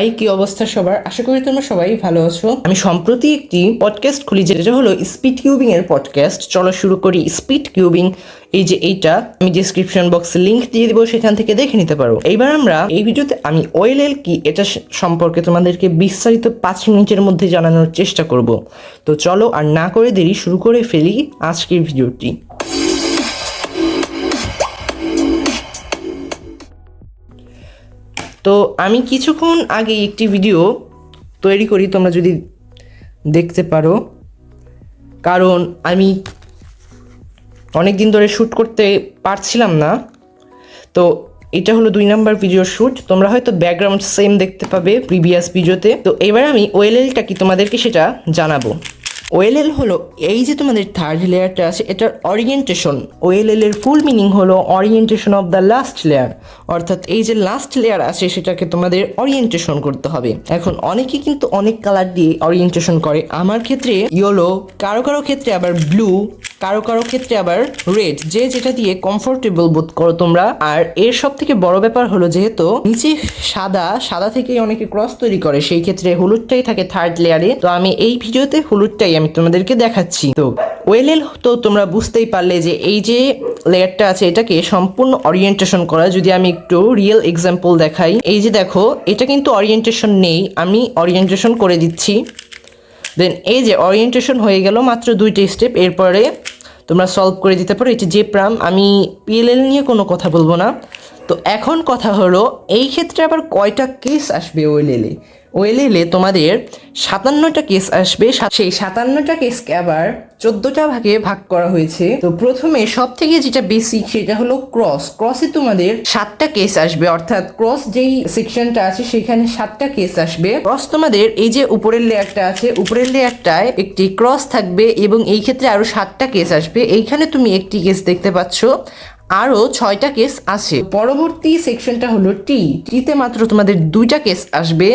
High, কি অবস্থা সবার? আশা করি তোমরা সবাই ভালো আছো। আমি সম্প্রতি একটি পডকাস্ট খুলি যেটা হলো স্পিড কিউবিং এর পডকাস্ট চলো শুরু করি স্পিড কিউবিং এই যে এইটা, আমি ডিসক্রিপশন বক্সে লিংক দিয়ে দিব, সেখান থেকে দেখে নিতে পারো। এইবার আমরা এই ভিডিওতে আমি ওয়েল এল কি, এটা সম্পর্কে তোমাদেরকে বিস্তারিত পাঁচ মিনিটের মধ্যে জানানোর চেষ্টা করব। তো চলো আর না করে দেরি, শুরু করে ফেলি আজকের ভিডিওটি। তো আমি কিছুক্ষণ আগে একটি ভিডিও তৈরি করি, তোমরা যদি দেখতে পারো। কারণ আমি অনেক দিন ধরে শ্যুট করতে পারছিলাম না। তো এটা হলো দুই নাম্বার ভিডিও শ্যুট তোমরা হয়তো ব্যাকগ্রাউন্ড সেম দেখতে পাবে প্রিভিয়াস ভিডিওতে তো। এবার আমি ওয়েলএলটা কি তোমাদেরকে সেটা জানাব। ওয়েলএল হলো এই যে তোমাদের থার্ড লেয়ারটা আছে, এটার অরিয়েন্টেশন ওয়েলএল এর ফুল মিনিং হলো orientation of the last layer অর্থাৎ এই যে লাস্ট লেয়ার আছে, সেটাকে তোমাদের অরিয়েন্টেশন করতে হবে। এখন অনেকে কিন্তু অনেক কালার দিয়ে অরিয়েন্টেশন করে। আমার ক্ষেত্রে ইয়েলো কারও কারও ক্ষেত্রে আবার ব্লু কারও কারও ক্ষেত্রে আবার রেড যে যেটা দিয়ে কমফোর্টেবল বোধ করো তোমরা। আর এর সব থেকে বড় ব্যাপার হলো যেহেতু নিচে সাদা সাদা থেকেই অনেকে ক্রস তৈরি করে, সেই ক্ষেত্রে হলুদটাই থাকে থার্ড লেয়ারে তো আমি এই ভিডিওতে হলুদটাই আমি তোমাদেরকে দেখাচ্ছি। তো ওয়েলেল তো তোমরা বুঝতেই পারলে যে এই যে লেয়ারটা আছে, এটাকে সম্পূর্ণ অরিয়েন্টেশন করা। যদি আমি একটু রিয়েল এক্সাম্পল দেখাই, এই যে দেখো, এটা কিন্তু অরিয়েন্টেশন নেই, আমি অরিয়েন্টেশন করে দিচ্ছি। দেন এই যে অরিয়েন্টেশন হয়ে গেল মাত্র দুইটা স্টেপ এরপরে তোমরা সলভ করে দিতে পারো। এটা যে প্রাম, আমি পিএলএল নিয়ে কোনো কথা বলব না। তো এখন কথা হলো, এই ক্ষেত্রে আবার কয়টা কেস আসবে ওয়েলেলে ওয়েলেলে তোমাদের সাতান্নটা কেস আসবে। সেই সাতান্নটা কেসকে আবার চোদ্দটা ভাগে ভাগ করা হয়েছে। তো প্রথমে সব থেকে যেটা বেসিক সেটা হলো ক্রস ক্রসে তোমাদের সাতটা কেস আসবে। অর্থাৎ ক্রস যেই সেকশনটা আছে, সেখানে সাতটা কেস আসবে। ক্রস তোমাদের এই যে উপরের লেয়ারটা আছে, উপরের লেয়ারটায় একটি ক্রস থাকবে এবং এই ক্ষেত্রে আরও সাতটা কেস আসবে। এইখানে তুমি একটি কেস দেখতে পাচ্ছ। আরও ছয়টা কেস আছে। পরবর্তী সেকশনটা হলো টি। টিতে মাত্র তোমাদের দুইটা কেস আসবে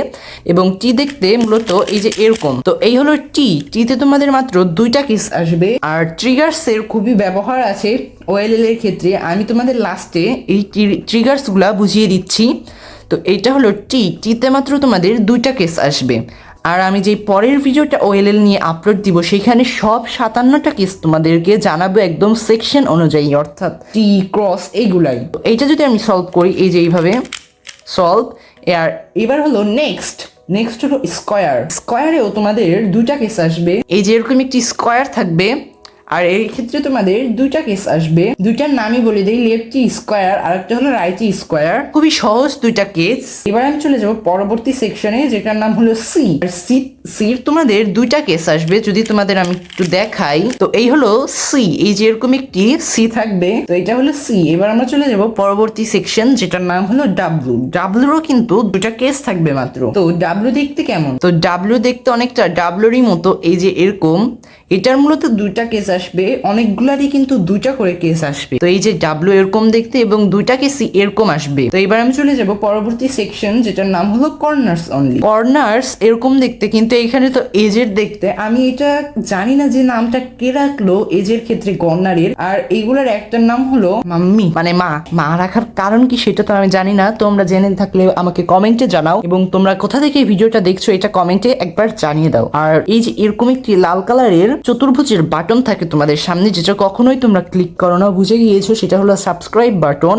এবং টি দেখতে মূলত এই যে এরকম। তো এই হলো টি। টিতে তোমাদের মাত্র দুইটা কেস আসবে। আর ট্রিগার্সের খুবই ব্যবহার আছে ওএলএল এর ক্ষেত্রে। আমি তোমাদের লাস্টে এই ট্রিগার্সগুলা বুঝিয়ে দিচ্ছি। তো এইটা হলো টি। টিতে মাত্র তোমাদের দুইটা কেস আসবে। আর আমি যে পরের ভিডিওটা ওএলএল নিয়ে আপলোড দিব, সেখানে সব সাতান্নটা কেস তোমাদেরকে জানাব একদম সেকশন অনুযায়ী, অর্থাৎ টি ক্রস এইগুলাই এইটা যদি আমি সলভ করি, এই যে এইভাবে সলভ আর এবার হলো নেক্সট নেক্সট হলো স্কোয়ার স্কোয়ারেও তোমাদের দুটা কেস আসবে। এই যে এরকম একটি স্কোয়ার থাকবে আর এই ক্ষেত্রে তোমাদের দুইটা কেস আসবে। দুইটার নামই বলে দেই লেফটি স্কোয়ার আর একটা হলো রাইটি স্কোয়ার। খুবই সহজ দুইটা কেস এবার আমি চলে যাব পরবর্তী সেকশনে যেটার নাম হলো সি আর সি সির তোমাদের দুইটা কেস আসবে যদি তোমাদের আমি একটু দেখাই। তো এই হলো সি এই যে এরকম একটি সি থাকবে তো এটা হলো সি এবার আমরা চলে যাব পরবর্তী সেকশন যেটার নাম হলো ডাব্লু ডাব্লুরও কিন্তু দুইটা কেস থাকবে মাত্র। তো ডাব্লু দেখতে কেমন? তো ডাব্লু দেখতে অনেকটা ডাব্লুরই মতো এই যে এরকম। এটার মূলত দুইটা কেস আসবে। অনেকগুলারই কিন্তু দুইটা করে কেস আসবে। তো এই যে ডাব্লু এরকম দেখতে এবং দুইটা কেসই এরকম আসবে। তো এবার আমি চলে যাব পরবর্তী সেকশন যেটার নাম হলো কর্নার্স অনলি কর্নার্স এরকম দেখতে, কিন্তু এখানে তো এজের দেখতে। আমি এটা জানি না যে নামটা কে রাখল এজের ক্ষেত্রে কর্নারের আর এইগুলার একটার নাম হলো মাম্মি। মানে মা। মা রাখার কারণ কি সেটা তো আমি জানি না। তোমরা জেনে থাকলে আমাকে কমেন্টে জানাও। এবং তোমরা কোথা থেকে ভিডিওটা দেখছ, এটা কমেন্টে একবার জানিয়ে দাও। আর এই যে এরকম একটি লাল কালারের চতুর্ভুজের বাটন থাকে তোমাদের সামনে, যেটা কখনোই তোমরা ক্লিক করো না, বুঝে গিয়েছো, সেটা হলো সাবস্ক্রাইব বাটন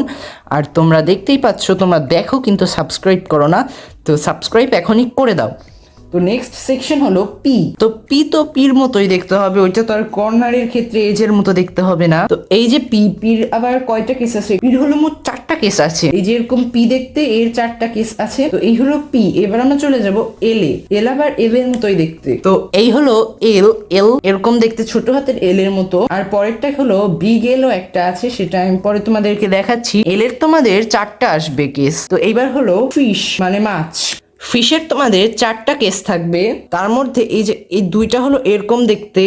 আর তোমরা দেখতেই পাচ্ছ, তোমরা দেখো কিন্তু সাবস্ক্রাইব করো না। তো সাবস্ক্রাইব এখনই করে দাও। তো নেক্সট সেকশন হলো পি তো পি তো পির মতোই দেখতে হবে, ওইটা তো আর কর্নারের ক্ষেত্রে এজের মতো দেখতে হবে না। তো এই যে পি পির আবার কয়টা কেস আছে? পির হলো মোট চারটা কেস আছে। এই যে এরকম পি দেখতে এর চারটা কেস আছে। তো এই হলো পি এবার আমরা চলে যাব এল এ। এল আবার এল এর মতোই দেখতে। তো এই হলো এল এল এরকম দেখতে ছোট হাতের এল এর মতো। আর পরেরটা হলো বিগ এলও একটা আছে, সেটা আমি পরে তোমাদেরকে দেখাচ্ছি। এল এর তোমাদের চারটা আসবে কেস তো এইবার হলো ফিশ মানে মাছ। ফিশের তোমাদের চারটা কেস থাকবে। তার মধ্যে এই যে, এই দুইটা হলো এরকম দেখতে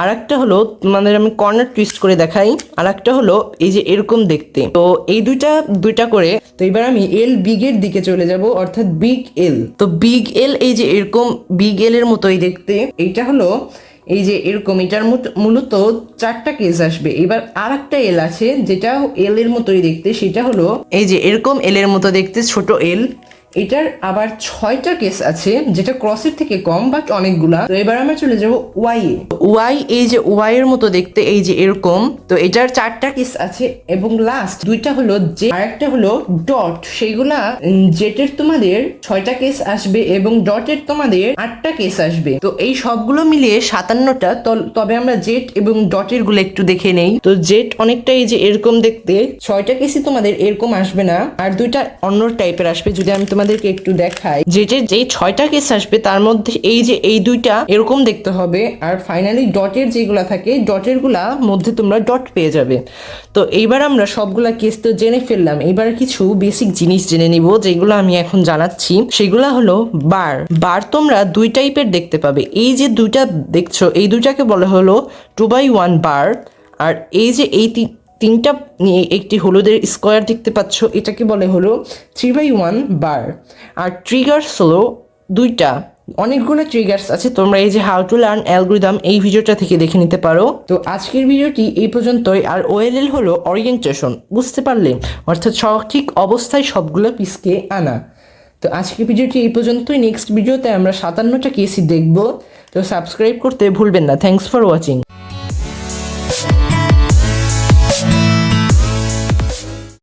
আর একটা হলো তোমাদের আমি কর্নার টুইস্ট করে দেখাই আর একটা হলো এই যে এরকম দেখতে। তো এই দুইটা দুইটা করে, তো এবার আমি এল বিগ এর দিকে চলে যাব, অর্থাৎ বিগ এল তো বিগ এল এই যে এরকম বিগ এল এর মতোই দেখতে, এইটা হলো এই যে এরকম, এটার মূলত চারটা কেস আসবে। এবার আর একটা এল আছে, যেটা এল এর মতোই দেখতে, সেটা হলো এই যে এরকম এল এর মতো দেখতে, ছোট এল এটার আবার ছয়টা কেস আছে, যেটা ক্রসের থেকে কম বাট অনেকগুলা। তো এবার আমরা চলে যাব ওয়াই এ ওয়াই এই যে ওয়াই এর মতো দেখতে, এই যে এরকম, তো এটার চারটা কেস আছে, এবং লাস্ট দুইটা হলো যে আরেকটা হলো ডট সেইগুলা জেটের তোমাদের ছয়টা কেস আসবে, এবং ডটের তোমাদের আটটা কেস আসবে। তো এই সবগুলো মিলিয়ে সাতান্নটা তবে আমরা জেট এবং ডটেরগুলো একটু দেখে নেই। তো জেট অনেকটা এই যে এরকম দেখতে, ছয়টা কেসই তোমাদের এরকম আসবে না, আর দুইটা অন্য টাইপের আসবে, যদি আমি তোমাদেরকে একটু দেখাই। যে যে যে ছয়টা কেস আসবে, তার মধ্যে এই যে, এই দুইটা এরকম দেখতে হবে। আর ফাইনালি ডটের যেগুলা থাকে ডটেরগুলা মধ্যে তোমরা ডট পেয়ে যাবে। তো এইবার আমরা সবগুলা কেস তো জেনে ফেললাম। এবার কিছু বেসিক জিনিস জেনে নিব, যেগুলো আমি এখন জানাচ্ছি। সেগুলা হলো বার বার তোমরা দুই টাইপের দেখতে পাবে। এই যে দুইটা দেখছ, এই দুইটাকে বলা হলো টু বাই ওয়ান বার আর এই যে, এই তিনটা একটি হলুদের স্কোয়ার দেখতে পাচ্ছ, এটাকে বলে হলো থ্রি বাই ওয়ান বার আর ট্রিগার্স হলো দুইটা। অনেকগুলো ট্রিগার্স আছে, তোমরা এই যে হাউ টু লার্ন অ্যালগোরিদম এই ভিডিওটা থেকে দেখে নিতে পারো। তো আজকের ভিডিওটি এই পর্যন্তই, আর ওএলএল হলো অরিয়েন্টেশন বুঝতে পারলে, অর্থাৎ সঠিক অবস্থায় সবগুলো পিসকে আনা। তো আজকের ভিডিওটি এই পর্যন্তই নেক্সট ভিডিওতে আমরা সাতান্নটা কেসি দেখব, তো সাবস্ক্রাইব করতে ভুলবেন না। Thanks for watching